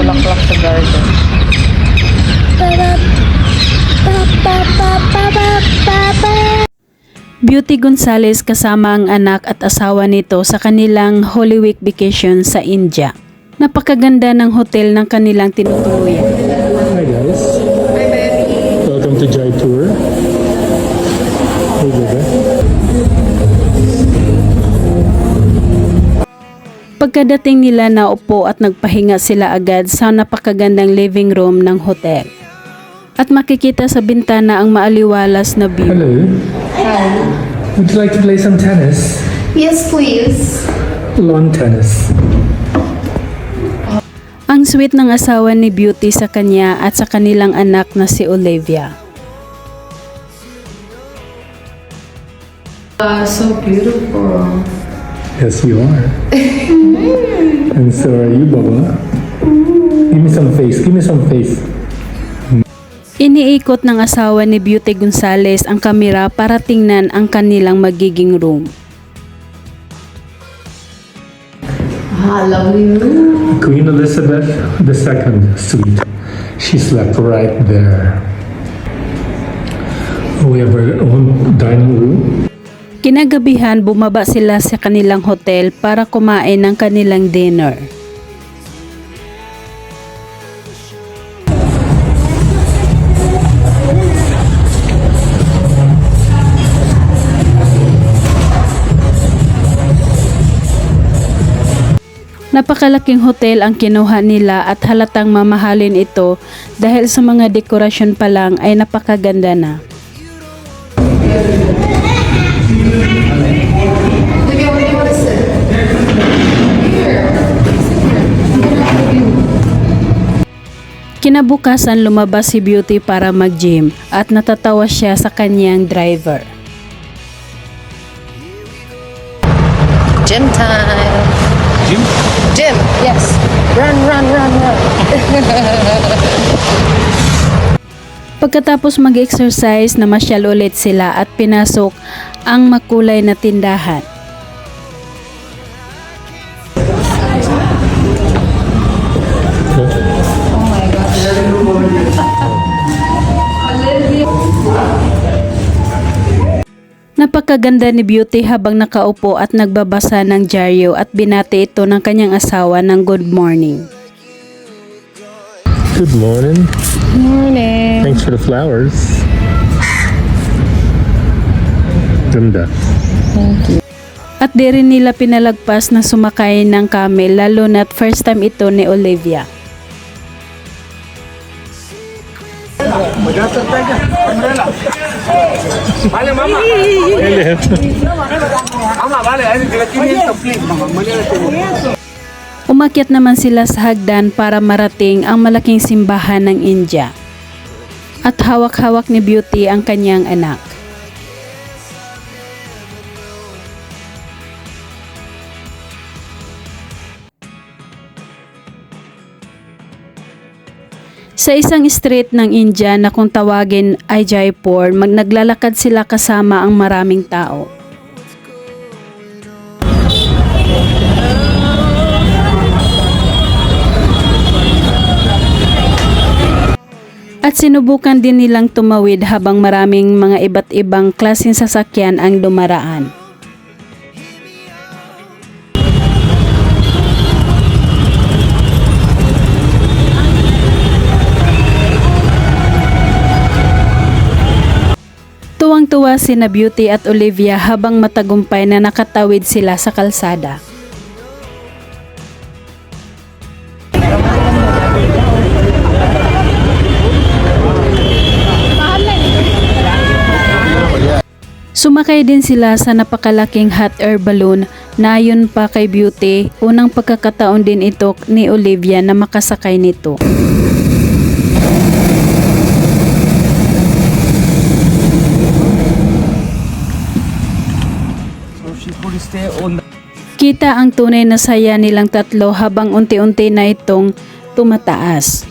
bulaklak sa garden. Beauty Gonzales kasama ang anak at asawa nito sa kanilang Holy Week vacation sa India. Napakaganda ng hotel ng kanilang tinutuluyan. Pagkadating nila naupo at nagpahinga sila agad sa napakagandang living room ng hotel. At makikita sa bintana ang maaliwalas na view. Hello. Would you like to play some tennis? Yes, please. Lawn tennis. Ang sweet ng asawa ni Beauty sa kanya at sa kanilang anak na si Olivia. Uh, so beautiful. Yes, you are. and so are you, Baba. Give me some face. Give me some face. Iniikot ng asawa ni Beauty Gonzales ang kamera para tingnan ang kanilang magiging room. Ah, room. Queen Elizabeth II suite. She slept right there. We have our own dining room. Kinagabihan bumaba sila sa kanilang hotel para kumain ng kanilang dinner. Napakalaking hotel ang kinuha nila at halatang mamahalin ito dahil sa mga dekorasyon pa lang ay napakaganda na. Kinabukasan lumabas si Beauty para mag-gym at natatawa siya sa kanyang driver. Gym time! Gym? Gym! Yes! Run, run, run, run! Pagkatapos mag-exercise, namasyal ulit sila at pinasok ang makulay na tindahan. Napakaganda ni Beauty habang nakaupo at nagbabasa ng dyaryo at binati ito ng kanyang asawa ng good morning. Good morning. Morning! Thanks for the flowers. Ganda. At di rin nila pinalagpas na sumakay ng camel lalo na't first time ito ni Olivia. Umakyat naman sila sa hagdan para marating ang malaking simbahan ng India. At hawak-hawak ni Beauty ang kanyang anak. Sa isang street ng India na kung tawagin ay Jaipur, mag sila kasama ang maraming tao. At sinubukan din nilang tumawid habang maraming mga iba't ibang klaseng sasakyan ang dumaraan. Tuwang-tuwa si na Beauty at Olivia habang matagumpay na nakatawid sila sa kalsada. Sumakay din sila sa napakalaking hot air balloon na ayon pa kay Beauty, unang pagkakataon din ito ni Olivia na makasakay nito. Kita ang tunay na saya nilang tatlo habang unti-unti na itong tumataas.